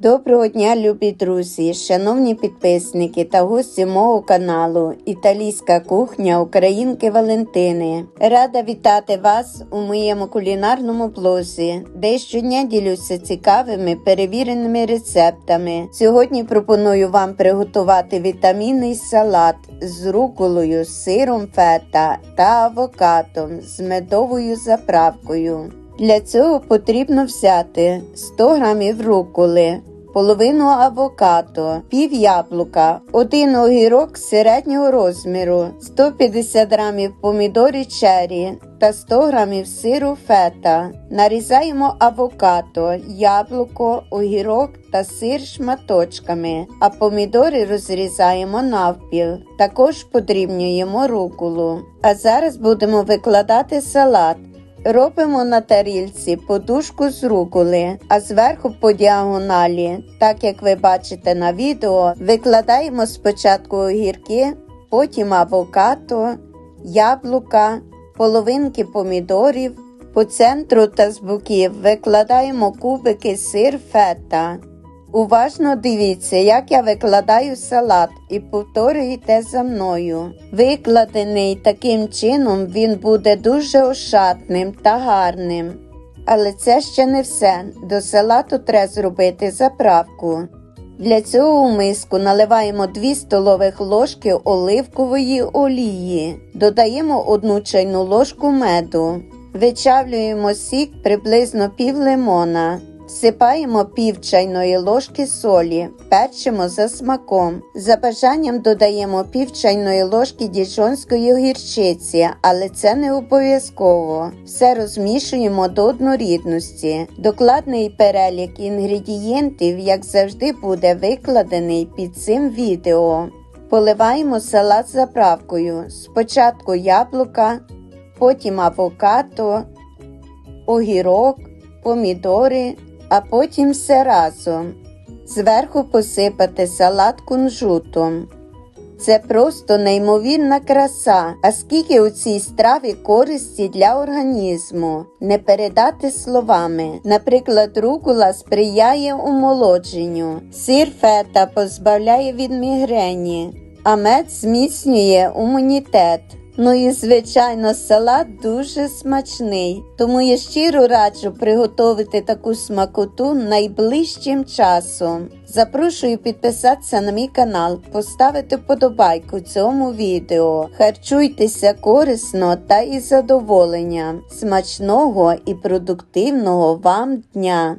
Доброго дня, любі друзі, шановні підписники та гості мого каналу Італійська кухня Українки Валентини. Рада вітати вас у моєму кулінарному блозі, де щодня ділюся цікавими перевіреними рецептами. Сьогодні пропоную вам приготувати вітамінний салат з руколою, сиром фета та авокадом з медовою заправкою. Для цього потрібно взяти 100 г руколи, половину авокадо, пів яблука, один огірок середнього розміру, 150 г помідорів черрі та 100 г сиру фета. Нарізаємо авокадо, яблуко, огірок та сир шматочками, а помідори розрізаємо навпіл. Також подрібнюємо руколу. А зараз будемо викладати салат. Робимо на тарільці подушку з руколи, а зверху по діагоналі, так як ви бачите на відео, викладаємо спочатку огірки, потім авокадо, яблука, половинки помідорів. По центру та з боків викладаємо кубики сир фета. Уважно дивіться, як я викладаю салат і повторюйте за мною. Викладений таким чином він буде дуже ошатним та гарним. Але це ще не все. До салату треба зробити заправку. Для цього у миску наливаємо 2 столових ложки оливкової олії, додаємо 1 чайну ложку меду, вичавлюємо сік приблизно пів лимона. Всипаємо пів чайної ложки солі, перчимо за смаком. За бажанням додаємо пів чайної ложки діжонської гірчиці, але це не обов'язково. Все розмішуємо до однорідності. Докладний перелік інгредієнтів, як завжди, буде викладений під цим відео. Поливаємо салат заправкою. Спочатку яблука, потім авокадо, огірок, помідори а потім все разом. Зверху посипати салат кунжутом. Це просто неймовірна краса, а скільки у цій страві користі для організму не передати словами. Наприклад, рукула сприяє омолодженню, сир фета позбавляє від мігрені, а мед зміцнює імунітет. Ну і, звичайно, салат дуже смачний, тому я щиро раджу приготувати таку смакоту найближчим часом. Запрошую підписатися на мій канал, поставити вподобайку цьому відео. Харчуйтеся корисно та із задоволенням. Смачного і продуктивного вам дня!